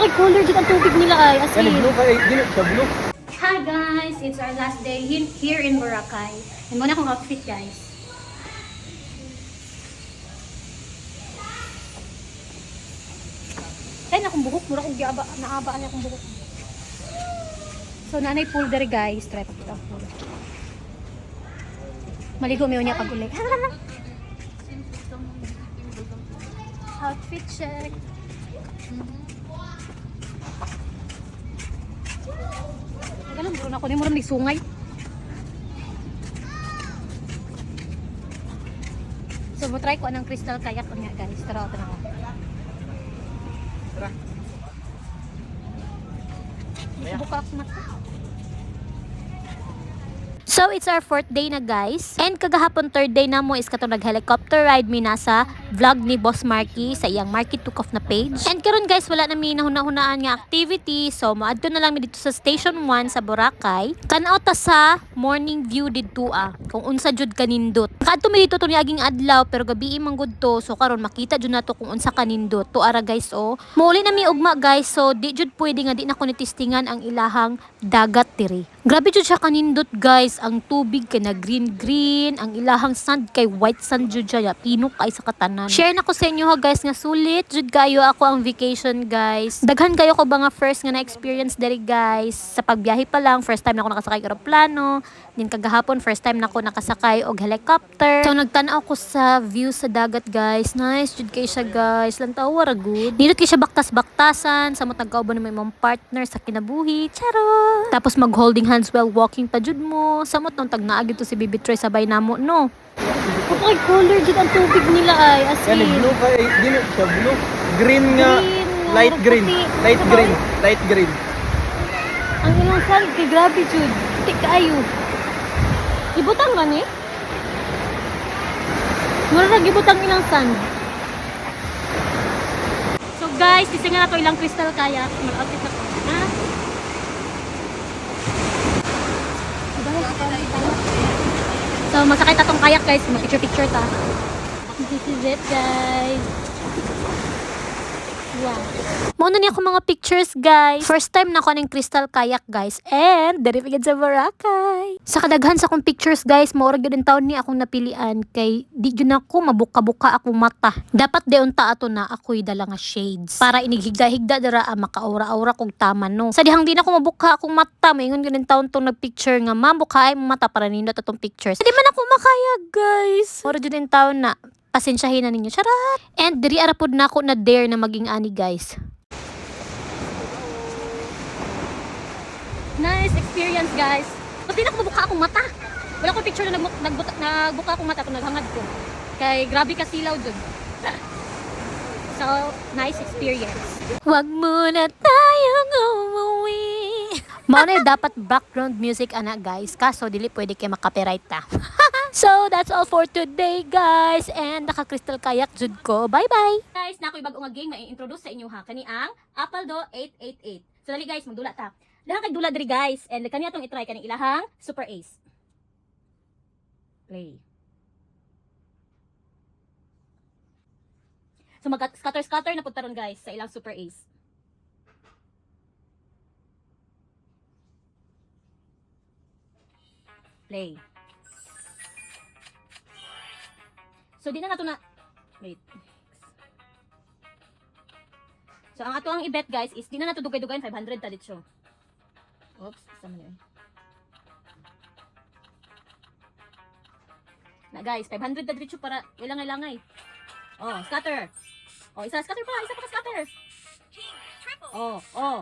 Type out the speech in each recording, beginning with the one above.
Ay, color dyan ang tubig nila ay. As in. blue kay dili sa blue. Hi guys! It's our last day he- here in Boracay. And muna akong outfit guys. Ay, akong buhok. Mura kong giaba. Naabaan niya akong buhok. So, nanay pool dere guys. Try pa kita ang pool. Maligo mo niya pag uli. Outfit check. Ganun, bro na. Hindi mo rin may sungay. So, mo try ko anong crystal kayak ko nga guys. Tara, ito na. Tara. Buka ako mata. So, it's our fourth day na guys. And kagahapon third day na mo is katong nag-helicopter ride mi nasa vlog ni Boss Marky sa iyang Marky Took Off na page. And karon guys, wala na mi nahuna-hunaan nga activity. So, maadto na lang mi dito sa Station 1 sa Boracay. Kanaw ta sa morning view didto ah. Kung unsa jud kanindot. Kadto mi dito to ni aging adlaw pero gabi man gud to. So karon makita jud nato kung unsa kanindot. To ara guys oh. Muli na mi ugma guys. So di jud pwede nga di na ko nitistingan ang ilahang dagat diri. Grabe jud siya kanindot guys. Ang tubig kay na green green, ang ilahang sand kay white sand jud siya. Pinok kay sa katanan. Share na ko sa inyo ha guys nga sulit jud kayo ako ang vacation guys. Daghan kayo ko ba nga first nga na experience diri guys. Sa pagbiyahe pa lang, first time na ako nakasakay eroplano. Din kagahapon first time na ako nakasakay og helicopter. So nagtan-aw ko sa view sa dagat guys. Nice jud kay siya guys. Lantaw ra good. Dito kay siya baktas-baktasan sa mo tagkauban ni imong partner sa kinabuhi. Charot. Tapos mag holding hands while walking pa jud mo. Samot nung tag naa to si Bibi Troy sabay namo no. Ay, color jud ang tubig nila ay. As Yan, blue kay dili sa blue. Green nga, Green, light green. Light green, light green. Ang ilang sand kay grabe jud. Tik kaayo. Ibutang gani? Mura ra gibutang ilang sand. So guys, na to ilang crystal kaya. Mag-outfit na ko. Ha? So, magsakay ta tong kayak guys. Mag-picture-picture ta. This is it guys. Wow. Muna niya ako mga pictures, guys. First time na ko ng crystal kayak, guys. And, dari pagid sa Boracay. Sa kadaghan sa akong pictures, guys, maurag yun taon ni akong napilian. Kay, di yun ako, mabuka-buka akong mata. Dapat de unta ato na ako'y dala nga shades. Para inighigda-higda dara ah, makaura-aura kong tama, no. Sa dihang di na ako mabuka akong mata, maingon yun taon tong nagpicture nga, ma'am, buka ay mata para nindot atong pictures. Di man ako makaya, guys. Maurag yun taon na, pasensyahin na ninyo. Charat! And diri arapod na ako na dare na maging ani guys. Nice experience guys. Ba't di na ako mabuka akong mata? Wala ko picture na nagbuka, nagbuka, nagbuka akong mata kung naghangad ko. Kay grabe ka silaw dun. so, nice experience. Wag muna tayong umuwi. Mao na yung dapat background music ana guys. Kaso dili pwede kay makapiright ta. so that's all for today guys. And naka-crystal kayak jud ko. Bye bye. Guys, na ako'y bagong nga game mai-introduce sa inyo ha. Kani ang Apaldo 888. So dali guys, magdula ta. Dahan kay dula diri guys. And kani atong i-try kani ilahang Super Ace. Play. So mag scatter scatter na punta ron guys sa ilang Super Ace. Play. So, di na nato na... Wait. So, ang ato ang i-bet, guys, is di na nato dugay-dugayan 500 ta dito. Oops, isa man yun. Na, guys, 500 ta dito para ilang-ilangay. Oh, scatter. Oh, isa scatter pa, isa pa scatter. Oh, oh.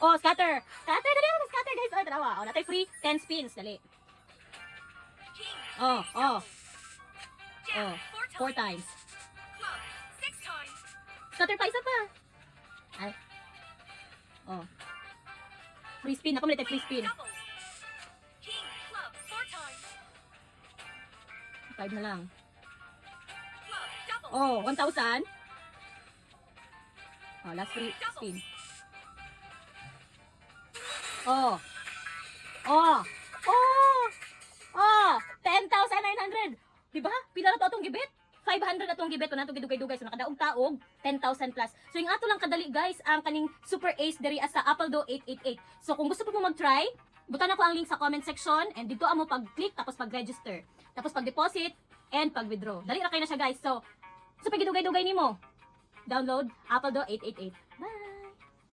Oh, scatter. Scatter, dali ako scatter, guys. Oh, tarawa. Oh, natay free 10 spins, dali. Oh, oh. Oh, four times. Scatter pa, isa pa. Ay. Oh. Free spin. Ako maliit free spin. Five na lang. Oh, 1,000. Oh, last free spin. Oh. Oh. Pila na to atong gibit? 500 atong gibet na itong gidugay-dugay. So nakadaog taog, 10,000 plus. So yung ato lang kadali guys, ang kaning Super Ace diri sa Apple Do 888. So kung gusto po mo mag-try, butan ako ang link sa comment section and dito amo pag-click tapos pag-register. Tapos pag-deposit and pag-withdraw. Dali ra kayo na siya guys. So, so pagidugay-dugay nimo. Download Apple Do 888. Bye!